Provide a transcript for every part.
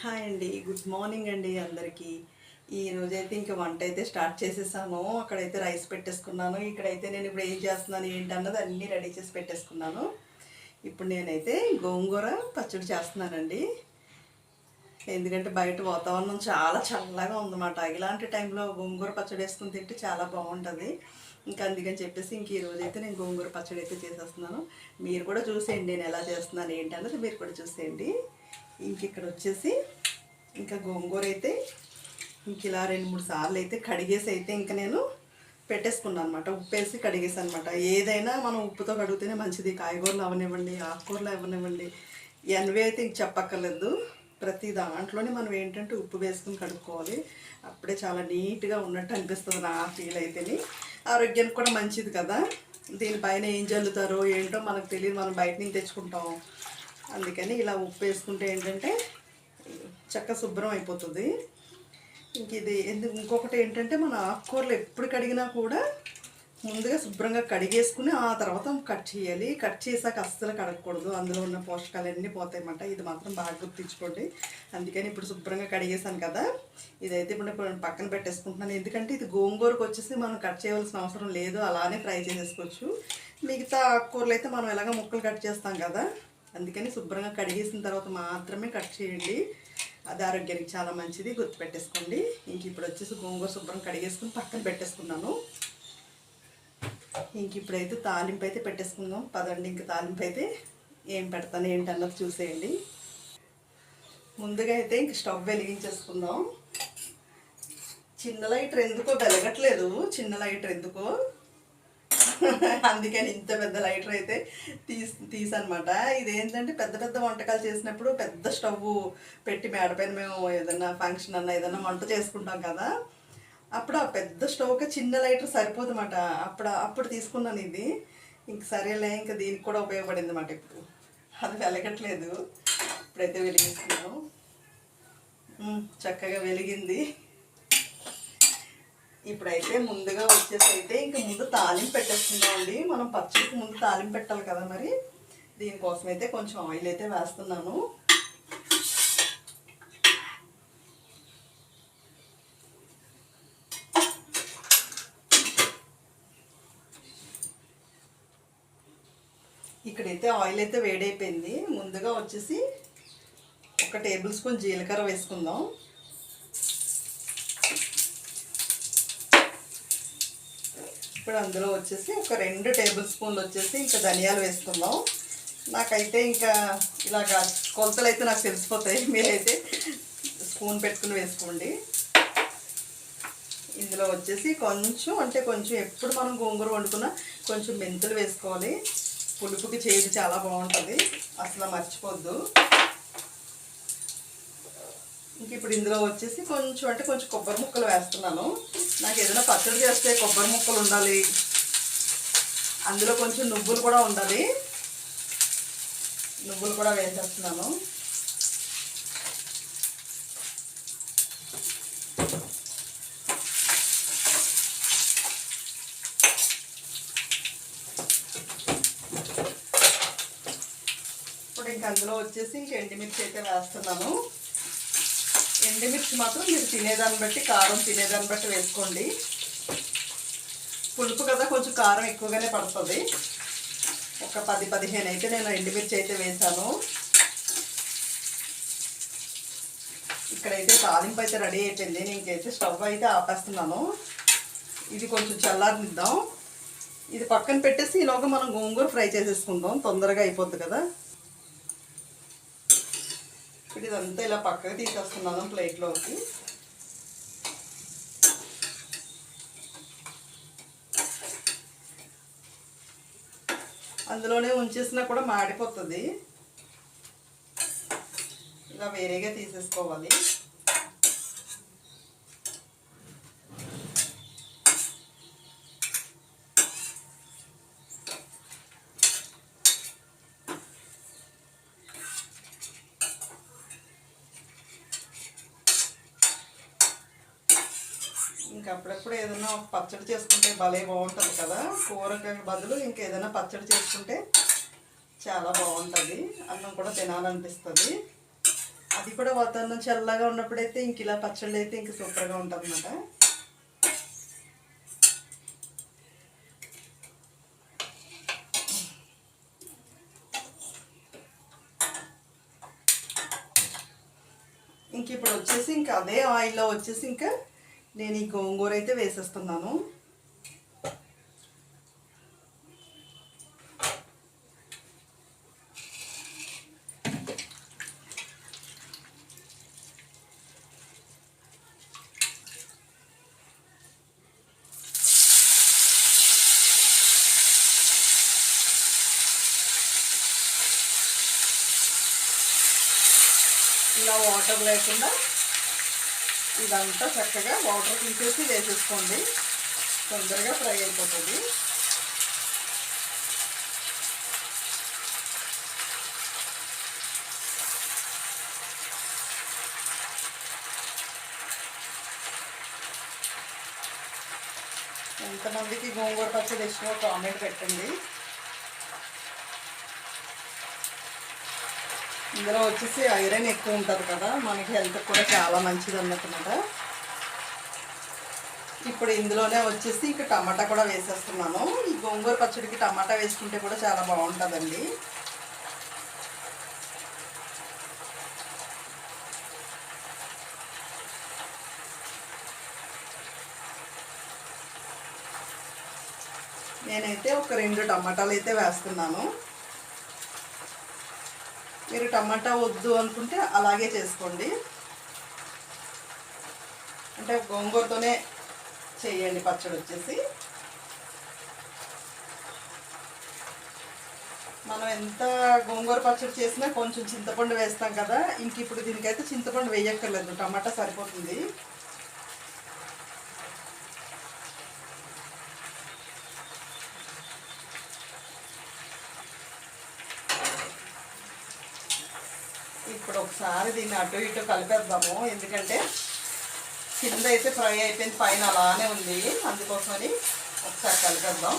Hi అండి. Good morning అండి అందరికీ. ఈరోజైతే ఇంకా వంట అయితే స్టార్ట్ చేసేసాను అక్కడైతే రైస్ పెట్టేసుకున్నాను. ఇక్కడైతే నేను ఇప్పుడు ఏం చేస్తున్నాను ఏంటి అన్నది అన్నీ రెడీ చేసి పెట్టేసుకున్నాను. ఇప్పుడు నేనైతే గోంగూర పచ్చడి చేస్తున్నానండి. ఎందుకంటే బయట వాతావరణం చాలా చల్లగా ఉందన్నమాట. ఇలాంటి టైంలో గోంగూర పచ్చడి వేసుకుని తింటే చాలా బాగుంటుంది. ఇంకా అందుకని చెప్పేసి ఇంక ఈ అయితే నేను గోంగూర పచ్చడి అయితే చేసేస్తున్నాను. మీరు కూడా చూసేయండి నేను ఎలా చేస్తున్నాను ఏంటి అన్నది మీరు కూడా చూసేయండి. ఇంక ఇక్కడ వచ్చేసి ఇంకా గోంగూర అయితే ఇంక ఇలా రెండు మూడు సార్లు అయితే కడిగేసి అయితే ఇంకా నేను పెట్టేసుకున్నాను అనమాట ఉప్పేసి కడిగేసి అనమాట ఏదైనా మనం ఉప్పుతో కడిగితేనే మంచిది. కాయగూరలు అవనివ్వండి ఆకుకూరలు అవనివ్వండి. ఎన్వి అయితే ఇంక చెప్పక్కర్లేదు. ప్రతి దాంట్లోనే మనం ఏంటంటే ఉప్పు వేసుకుని కడుక్కోవాలి. అప్పుడే చాలా నీట్గా ఉన్నట్టు అనిపిస్తుంది నా ఫీల్ అయితేని. ఆరోగ్యానికి కూడా మంచిది కదా. దీనిపైన ఏం చల్లుతారో ఏంటో మనకు తెలియదు. మనం బయట నుంచి తెచ్చుకుంటాం. అందుకని ఇలా ఉప్పు వేసుకుంటే ఏంటంటే చక్క శుభ్రం అయిపోతుంది. ఇంక ఇది ఎందుకు ఇంకొకటి ఏంటంటే మన ఆకుకూరలు ఎప్పుడు కడిగినా కూడా ముందుగా శుభ్రంగా కడిగేసుకుని ఆ తర్వాత కట్ చేయాలి. కట్ చేసాక అస్సలు కడగకూడదు. అందులో ఉన్న పోషకాలు అన్నీ పోతాయన్నమాట. ఇది మాత్రం బాగా గుర్తించుకోండి. అందుకని ఇప్పుడు శుభ్రంగా కడిగేసాను కదా. ఇదైతే ఇప్పుడు పక్కన పెట్టేసుకుంటున్నాను. ఎందుకంటే ఇది గోంగూరకు వచ్చేసి మనం కట్ చేయవలసిన అవసరం లేదు. అలానే ఫ్రై చేసేసుకోవచ్చు. మిగతా ఆకుకూరలు అయితే మనం ఎలాగ ముక్కలు కట్ చేస్తాం కదా. అందుకని శుభ్రంగా కడిగేసిన తర్వాత మాత్రమే కట్ చేయండి. అది ఆరోగ్యానికి చాలా మంచిది. గుర్తుపెట్టేసుకోండి. ఇంక ఇప్పుడు వచ్చేసి గోంగూర శుభ్రం కడిగేసుకుని పక్కన పెట్టేసుకున్నాను. ఇంక ఇప్పుడైతే తాలింపు అయితే పెట్టేసుకుందాం. పదండి ఇంక తాలింపు అయితే ఏం పెడతాను ఏంటన్నది చూసేయండి. ముందుగా అయితే ఇంక స్టవ్ వెలిగించేసుకుందాం. చిన్న లైటర్ ఎందుకో వెలగట్లేదు. చిన్న లైటర్ ఎందుకో. అందుకని ఇంత పెద్ద లైటర్ అయితే తీసి తీసనమాట ఇదేంటంటే పెద్ద పెద్ద వంటకాలు చేసినప్పుడు పెద్ద స్టవ్ పెట్టి మేడపైన మేము ఏదైనా ఫంక్షన్ అన్న ఏదైనా వంట చేసుకుంటాం కదా అప్పుడు ఆ పెద్ద స్టవ్కి చిన్న లైటర్ సరిపోదన్నమాట. అప్పుడు అప్పుడు తీసుకున్నాను ఇది. ఇంక సరేలే ఇంకా దీనికి కూడా ఉపయోగపడింది అన్నమాట ఇప్పుడు. అది వెలగట్లేదు. ఇప్పుడైతే వెలిగిస్తున్నాను చక్కగా వెలిగింది. ఇప్పుడైతే ముందుగా వచ్చేసి అయితే ఇంక ముందు తాలింపు పెట్టేస్తున్నామండి. మనం పచ్చడికి ముందు తాలింపు పెట్టాలి కదా మరి? దీనికోసం అయితే కొంచెం ఆయిల్ అయితే వేస్తున్నాను. ఇక్కడైతే ఆయిల్ అయితే వేడైపోయింది. ముందుగా వచ్చేసి ఒక టేబుల్ స్పూన్ జీలకర్ర వేసుకుందాం. ఇప్పుడు అందులో వచ్చేసి ఒక రెండు టేబుల్ స్పూన్లు వచ్చేసి ఇంకా ధనియాలు వేసుకుందాం. నాకైతే ఇంకా ఇలాగా కొలతలు అయితే నాకు తెలిసిపోతాయి. మీరైతే స్పూన్ పెట్టుకుని వేసుకోండి. ఇందులో వచ్చేసి కొంచెం అంటే కొంచెం ఎప్పుడు మనం గోంగూర వండుకున్నా కొంచెం మెంతులు వేసుకోవాలి. పులుపుకి చేదు చాలా బాగుంటుంది. అసలు మర్చిపోద్దు. ఇంక ఇప్పుడు ఇందులో వచ్చేసి కొంచెం అంటే కొంచెం కొబ్బరి ముక్కలు వేస్తున్నాను. నాకు ఏదైనా పచ్చడి చేస్తే కొబ్బరి ముక్కలు ఉండాలి. అందులో కొంచెం నువ్వులు కూడా ఉండాలి. నువ్వులు కూడా వేసేస్తున్నాను. ఇప్పుడు ఇంక అందులో వచ్చేసి ఇంక ఎండుమిర్చి అయితే వేస్తున్నాను. ఎండుమిర్చి మాత్రం మీరు తినేదాన్ని బట్టి కారం తినేదాన్ని బట్టి వేసుకోండి. పులుపు కదా కొంచెం కారం ఎక్కువగానే పడుతుంది. ఒక పది పదిహేను అయితే నేను ఎండుమిర్చి అయితే వేసాను. ఇక్కడైతే తాలింపు అయితే రెడీ అయిపోయింది. నేను ఇంకైతే స్టవ్ అయితే ఆపేస్తున్నాను. ఇది కొంచెం చల్లారనిద్దాం. ఇది పక్కన పెట్టేసి ఈలోగా మనం గోంగూర ఫ్రై చేసేసుకుందాం. తొందరగా అయిపోద్ది కదా. ఇప్పుడు ఇదంతా ఇలా పక్కకు తీసేస్తున్నాను ప్లేట్లోకి. అందులోనే ఉంచేసినా కూడా మాడిపోతుంది. ఇలా వేరేగా తీసేసుకోవాలి. ఇంకా అప్పుడప్పుడు ఏదైనా పచ్చడి చేసుకుంటే భలే బాగుంటుంది కదా? కూరకి బదులు ఇంకా ఏదైనా పచ్చడి చేసుకుంటే చాలా బాగుంటుంది. అన్నం కూడా తినాలనిపిస్తుంది. అది కూడా వాతావరణం చల్లగా ఉన్నప్పుడైతే ఇంక ఇలా పచ్చళ్ళు అయితే ఇంక సూపర్గా ఉంటుంది అనమాట ఇంక ఇప్పుడు వచ్చేసి ఇంకా అదే ఆయిల్లో వచ్చేసి ఇంకా నేను ఈ గోంగూర అయితే వేసేస్తున్నాను. ఇలా వాటర్ లేకుండా ఇదంతా చక్కగా వాటర్ తీసేసి వేసేసుకోండి. తొందరగా ఫ్రై అయిపోతుంది. ఎంతమందికి గోంగూర పచ్చడి ఇష్టమో కామెంట్ పెట్టండి. ఇందులో వచ్చేసి ఐరన్ ఎక్కువ ఉంటుంది కదా మనకి హెల్త్ కూడా చాలా మంచిది అన్నమాట ఇప్పుడు ఇందులోనే వచ్చేసి ఇక టమాటా కూడా వేసేస్తున్నాను. ఈ గోంగూర పచ్చడికి టమాటా వేసుకుంటే కూడా చాలా బాగుంటుందండి. నేనైతే ఒక రెండు టమాటాలు అయితే వేస్తున్నాను. మీరు టమాటా వద్దు అనుకుంటే అలాగే చేసుకోండి. అంటే గోంగూరతోనే చేయండి పచ్చడి వచ్చేసి. మనం ఎంత గోంగూర పచ్చడి చేసినా కొంచెం చింతపండు వేస్తాం కదా ఇంక ఇప్పుడు దీనికైతే చింతపండు వేయక్కర్లేదు టమాటా సరిపోతుంది. ఇప్పుడు ఒకసారి దీన్ని అటు ఇటు కలిపేద్దాము. ఎందుకంటే కింద అయితే ఫ్రై అయిపోయింది పైన అలానే ఉంది. అందుకోసమని ఒకసారి కలిపేద్దాం.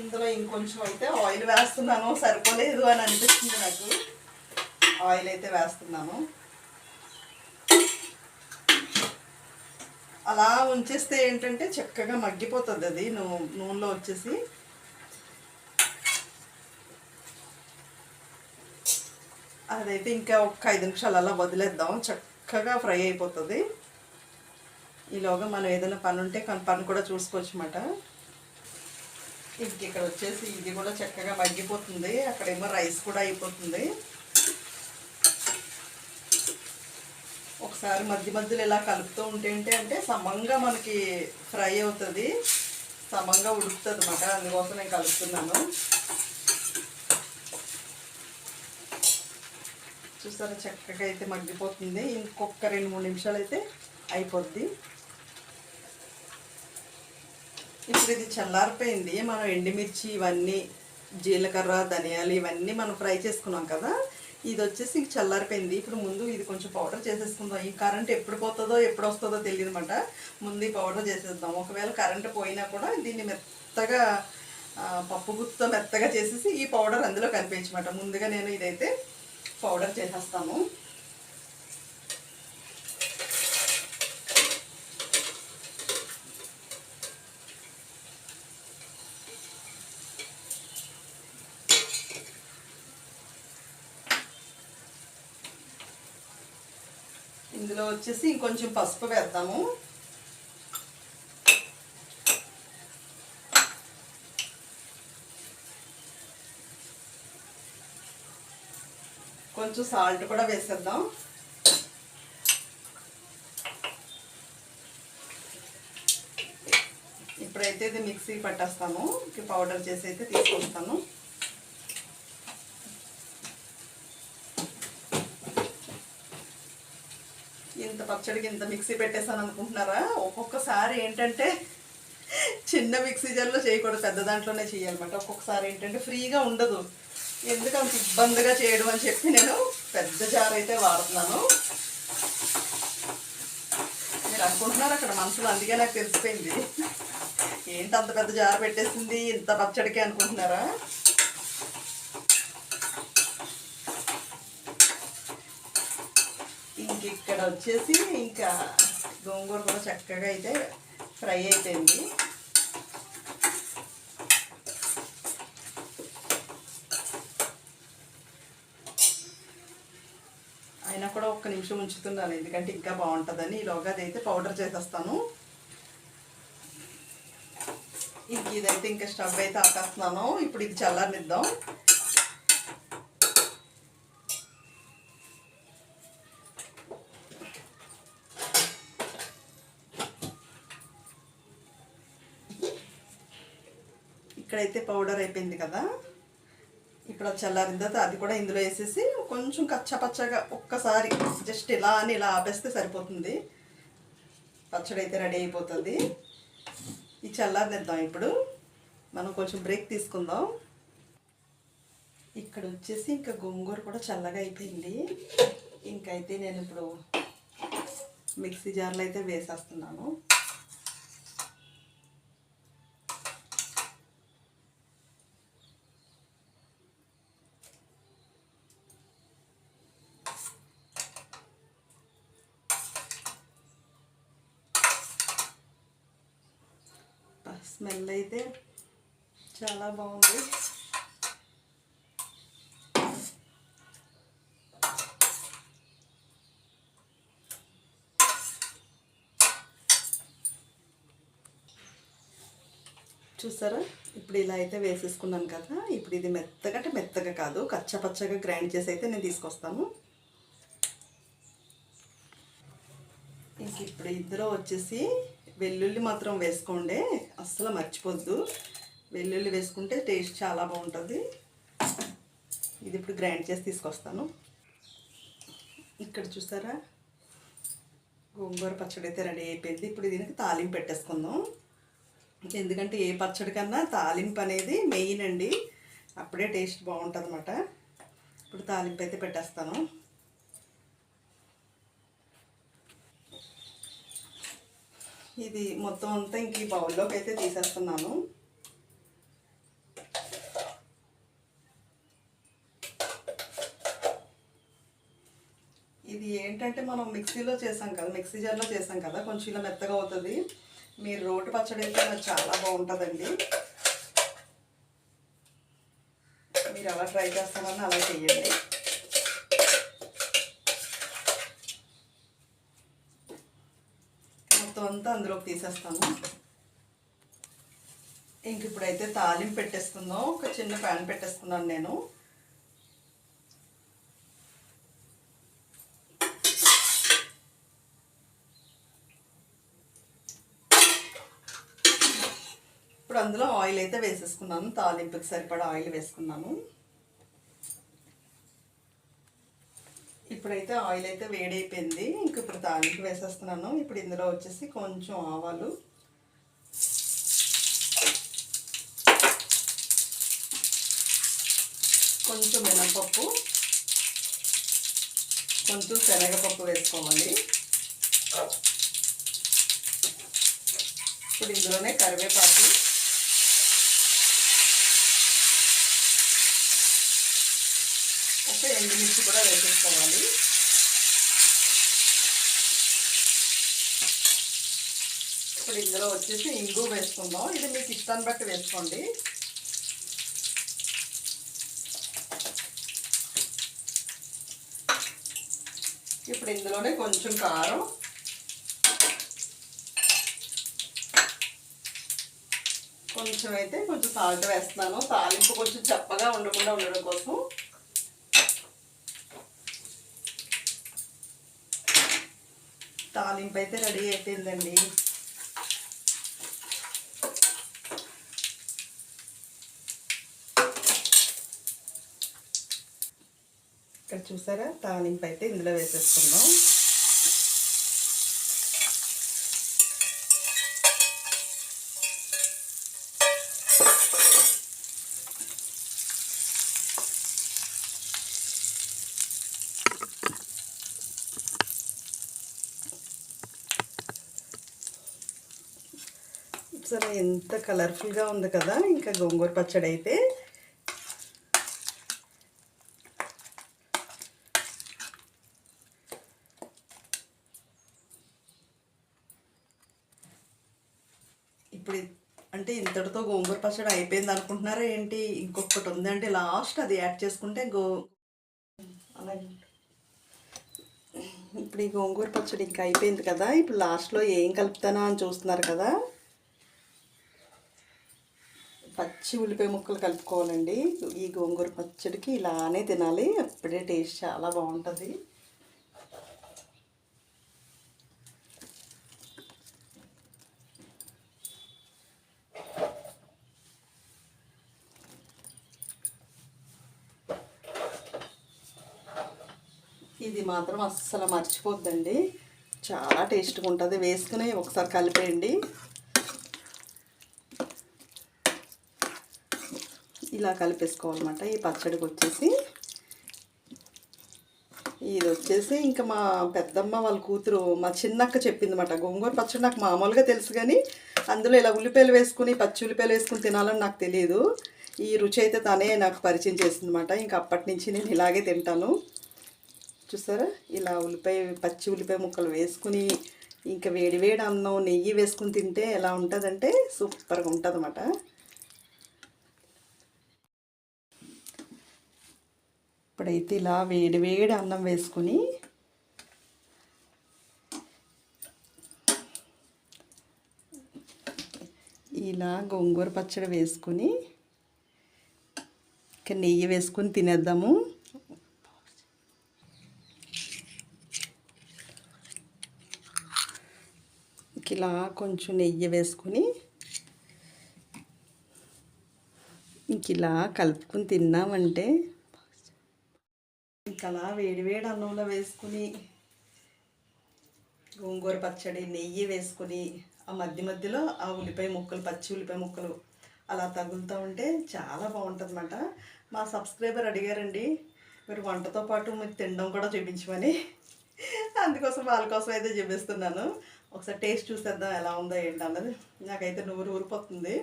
ఇందులో ఇంకొంచెం అయితే ఆయిల్ వేస్తున్నాను. సరిపోలేదు అని అనిపిస్తుంది నాకు. ఆయిల్ అయితే వేస్తున్నాను. అలా ఉంచేస్తే ఏంటంటే చక్కగా మగ్గిపోతుంది అది నూ నూనెలో వచ్చేసి. అదైతే ఇంకా ఒక ఐదు నిమిషాలు అలా వదిలేద్దాం. చక్కగా ఫ్రై అయిపోతుంది. ఈలోగా మనం ఏదైనా పని ఉంటే పని కూడా చూసుకోవచ్చు అన్నమాట ఇంక ఇక్కడ వచ్చేసి ఇది కూడా చక్కగా మగ్గిపోతుంది. అక్కడేమో రైస్ కూడా అయిపోతుంది. ఒకసారి మధ్య మధ్యలో ఇలా కలుపుతూ ఉంటే అంటే సమంగా మనకి ఫ్రై అవుతుంది. సమంగా ఉడుకుతుంది అనమాట అందుకోసం నేను కలుపుతున్నాను. చూసారా చక్కగా అయితే మగ్గిపోతుంది. ఇంకొక రెండు మూడు నిమిషాలు అయితే అయిపోద్ది. ఇప్పుడు ఇది చల్లారిపోయింది. మనం ఎండుమిర్చి ఇవన్నీ జీలకర్ర ధనియాలు ఇవన్నీ మనం ఫ్రై చేసుకున్నాం కదా. ఇది వచ్చేసి ఇంక చల్లారిపోయింది. ఇప్పుడు ముందు ఇది కొంచెం పౌడర్ చేసేసుకుందాం. ఈ కరెంట్ ఎప్పుడు పోతుందో ఎప్పుడు వస్తుందో తెలియదు అనమాట ముందు ఈ పౌడర్ చేసేద్దాం. ఒకవేళ కరెంట్ పోయినా కూడా దీన్ని మెత్తగా పప్పు గుత్తుతో మెత్తగా చేసేసి ఈ పౌడర్ అందులో కనిపించమాట ముందుగా నేను ఇదైతే పౌడర్ చేసేస్తాను. ఇందులో వచ్చేసి ఇంకొంచెం పసుపు వేద్దాము. కొంచెం సాల్ట్ కూడా వేసేద్దాం. ఇప్పుడైతే ఇది మిక్సీ పట్టేస్తాము. పౌడర్ చేసి అయితే తీసుకొస్తాను ఇంత పచ్చడికి ఇంత మిక్సీ పెట్టేసాను అనుకుంటున్నారా? ఒక్కొక్కసారి ఏంటంటే చిన్న మిక్సీ జార్లో చేయకూడదు పెద్ద దాంట్లోనే చేయాలన్నమాట. ఒక్కొక్కసారి ఏంటంటే ఫ్రీగా ఉండదు. ఎందుకు అంత ఇబ్బందిగా చేయడం అని చెప్పి నేను పెద్ద జార్ అయితే వాడుతున్నాను. మీరు అనుకుంటున్నారు అక్కడ మనసులో అందుకే నాకు తెలిసిపోయింది. ఏంటి అంత పెద్ద జార్ పెట్టేసింది ఇంత పచ్చడికే అనుకుంటున్నారా ఇంక ఇక్కడ వచ్చేసి ఇంకా గోంగూర కూడా చక్కగా అయితే ఫ్రై అయిపోయింది. అయినా కూడా ఒక్క నిమిషం ఉంచుతున్నాను ఎందుకంటే ఇంకా బాగుంటుందని. ఈలోగా అదైతే పౌడర్ చేసేస్తాను. ఇంక ఇదైతే ఇంకా స్టవ్ అయితే ఆపేస్తున్నాను. ఇప్పుడు ఇది చల్లారనిద్దాం. ఇక్కడైతే పౌడర్ అయిపోయింది కదా. ఇప్పుడు అది చల్లారిన తర్వాత అది కూడా ఇందులో వేసేసి కొంచెం కచ్చపచ్చగా ఒక్కసారి జస్ట్ ఇలా అని ఇలా ఆపేస్తే సరిపోతుంది. పచ్చడి అయితే రెడీ అయిపోతుంది. ఈ చల్లారనిద్దాం ఇప్పుడు. మనం కొంచెం బ్రేక్ తీసుకుందాం. ఇక్కడ వచ్చేసి ఇంకా గోంగూర కూడా చల్లగా అయిపోయింది. ఇంకైతే నేను ఇప్పుడు మిక్సీ జార్లో అయితే వేసేస్తున్నాను. స్మెల్ అయితే చాలా బాగుంది. చూసారా? ఇప్పుడు ఇలా అయితే వేసేసుకున్నాను కదా. ఇప్పుడు ఇది మెత్తగా అంటే మెత్తగా కాదు కచ్చపచ్చగా గ్రైండ్ చేసి అయితే నేను తీసుకొస్తాను. ఇంక ఇప్పుడు ఇద్దరు వచ్చేసి వెల్లుల్లి మాత్రం వేసుకోండి అస్సలు మర్చిపోద్దు. వెల్లుల్లి వేసుకుంటే టేస్ట్ చాలా బాగుంటుంది. ఇది ఇప్పుడు గ్రైండ్ చేసి తీసుకొస్తాను. ఇక్కడ చూసారా? గోంగూర పచ్చడి అయితే రెడీ అయిపోయింది. ఇప్పుడు దీనికి తాలింపు పెట్టేసుకుందాం. ఎందుకంటే ఏ పచ్చడి కన్నా తాలింపు అనేది మెయిన్ అండి. అప్పుడే టేస్ట్ బాగుంటుంది అన్నమాట ఇప్పుడు తాలింపు అయితే పెట్టేస్తాను. ఇది మొత్తం అంతా ఇంక ఈ బౌల్లోకి అయితే తీసేస్తున్నాను. ఇది ఏంటంటే మనం మిక్సీలో చేసాం కదా మిక్సీ జార్లో చేసాం కదా కొంచెం ఇలా మెత్తగా అవుతుంది. మీరు రోటి పచ్చడి అయితే చాలా బాగుంటుందండి. మీరు అలా ట్రై చేస్తామని అలా చేయండి మొత్తం అంతా అందులోకి తీసేస్తాను ఇంక ఇప్పుడైతే తాలింపు పెట్టేసుకుందాం. ఒక చిన్న ప్యాన్ పెట్టేసుకున్నాను నేను. ఇప్పుడు అందులో ఆయిల్ అయితే వేసేసుకున్నాను. తాలింపుకి సరిపడా ఆయిల్ వేసుకున్నాను. ఇప్పుడైతే ఆయిల్ అయితే వేడైపోయింది. ఇంక ఇప్పుడు తాలింపు వేసేస్తున్నాను. ఇప్పుడు ఇందులో వచ్చేసి కొంచెం ఆవాలు. కొంచెం మినపప్పు. కొంచెం శనగపప్పు వేసుకోవాలి. ఇప్పుడు ఇందులోనే కరివేపాకు ఒక ఎండుమిర్చి కూడా వేసేసుకోవాలి. ఇప్పుడు ఇందులో వచ్చేసి ఇంగు వేసుకుందాం. ఇది మీకు ఇష్టాన్ని బట్టి వేసుకోండి. ఇప్పుడు ఇందులోనే కొంచెం కారం. కొంచెం అయితే కొంచెం సాల్ట్ వేస్తున్నాను. తాలింపు కొంచెం చప్పగా ఉండకుండా ఉండడం కోసం. తాలింపు అయితే రెడీ అయిపోయిందండి. ఇక్కడ చూసారా? తాలింపు అయితే ఇందులో వేసేసుకుందాం. సరే ఎంత కలర్ఫుల్గా ఉంది కదా ఇంకా గోంగూర పచ్చడి అయితే. ఇప్పుడు అంటే ఇంతటితో గోంగూర పచ్చడి అయిపోయింది అనుకుంటున్నారా ఏంటి? ఇంకొకటి ఉందంటే లాస్ట్ అది యాడ్ చేసుకుంటే గో అలాగే. ఇప్పుడు ఈ గోంగూర పచ్చడి ఇంకా అయిపోయింది కదా ఇప్పుడు లాస్ట్లో ఏం కలుపుతానా అని చూస్తున్నారు కదా. పచ్చి ఉల్లిపాయ ముక్కలు కలుపుకోవాలండి. ఈ గోంగూర పచ్చడికి ఇలానే తినాలి. అప్పుడే టేస్ట్ చాలా బాగుంటుంది. ఇది మాత్రం అస్సలు మర్చిపోద్దండి. చాలా టేస్ట్గా ఉంటుంది. వేసుకుని ఒకసారి కలిపేయండి. ఇలా కలిపేసుకోవాలన్నమాట. ఈ పచ్చడికి వచ్చేసి ఇది వచ్చేసి ఇంకా మా పెద్దమ్మ వాళ్ళ కూతురు మా చిన్నక్క చెప్పింది అనమాట గోంగూర పచ్చడి నాకు మామూలుగా తెలుసు కానీ అందులో ఇలా ఉల్లిపాయలు వేసుకుని పచ్చి ఉల్లిపాయలు వేసుకుని తినాలని నాకు తెలియదు ఈ రుచి అయితే తనే నాకు పరిచయం చేసింది అనమాట ఇంకా అప్పటి నుంచి నేను ఇలాగే తింటాను. చూసారా? ఇలా ఉల్లిపాయ పచ్చి ఉల్లిపాయ ముక్కలు వేసుకుని ఇంకా వేడి వేడి అన్నం నెయ్యి వేసుకుని తింటే ఎలా ఉంటుందంటే సూపర్గా ఉంటుంది ఇప్పుడైతే ఇలా వేడి వేడి అన్నం వేసుకుని ఇలా గోంగూర పచ్చడి వేసుకుని ఇంకా నెయ్యి వేసుకుని తినేద్దాము. ఇలా కొంచెం నెయ్యి వేసుకుని ఇంక ఇలా కలుపుకుని తిన్నామంటే ఇంక అలా వేడి వేడి అన్నంలో వేసుకుని గోంగూర పచ్చడి నెయ్యి వేసుకుని ఆ మధ్య మధ్యలో ఆ ఉల్లిపాయ ముక్కలు పచ్చి ఉల్లిపాయ ముక్కలు అలా తగులుతూ ఉంటే చాలా బాగుంటుంది అనమాట మా సబ్స్క్రైబర్ అడిగారండి మీరు వంటతో పాటు మీరు తినడం కూడా చూపించమని. అందుకోసం వాళ్ళ కోసం అయితే చూపిస్తున్నాను. ఒకసారి టేస్ట్ చూసేద్దాం ఎలా ఉందో ఏంటి అన్నది నాకైతే నూరు ఊరిపోతుంది.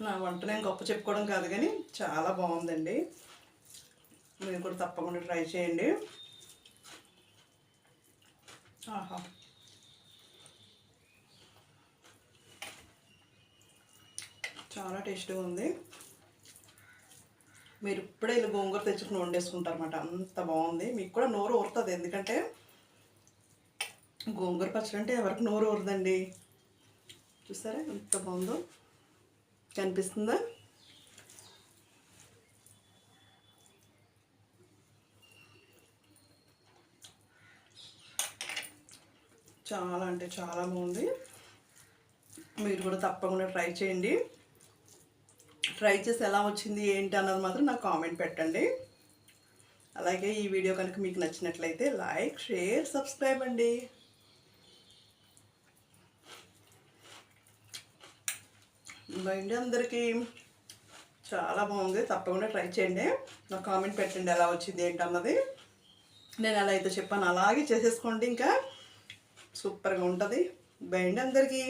నా వంట నేను గొప్ప చెప్పుకోవడం కాదు కానీ చాలా బాగుందండి. మీరు కూడా తప్పకుండా ట్రై చేయండి. ఆహా. చాలా టేస్ట్గా ఉంది. మీరు ఇప్పుడే ఇలా గోంగూర తెచ్చుకుని వండేసుకుంటారన్నమాట. అంత బాగుంది. మీకు కూడా నోరు ఊరుతుంది. ఎందుకంటే గోంగూర పచ్చడి అంటే ఎవరికి నోరు ఊరదండి. చూసారా ఎంత బాగుందో? కనిపిస్తుందా? చాలా అంటే చాలా బాగుంది. మీరు కూడా తప్పకుండా ట్రై చేయండి. ట్రై చేసి ఎలా వచ్చింది ఏంటి అన్నది మాత్రం నాకు కామెంట్ పెట్టండి. అలాగే ఈ వీడియో కనుక మీకు నచ్చినట్లయితే లైక్ షేర్ సబ్స్క్రైబ్ అండి. బండి అందరికీ చాలా బాగుంది. తప్పకుండా ట్రై చేయండి. నాకు కామెంట్ పెట్టండి ఎలా వచ్చింది ఏంటన్నది. నేను ఎలా అయితే చెప్పాను అలాగే చేసేసుకోండి ఇంకా. సూపర్గా ఉంటుంది. బండి అందరికీ.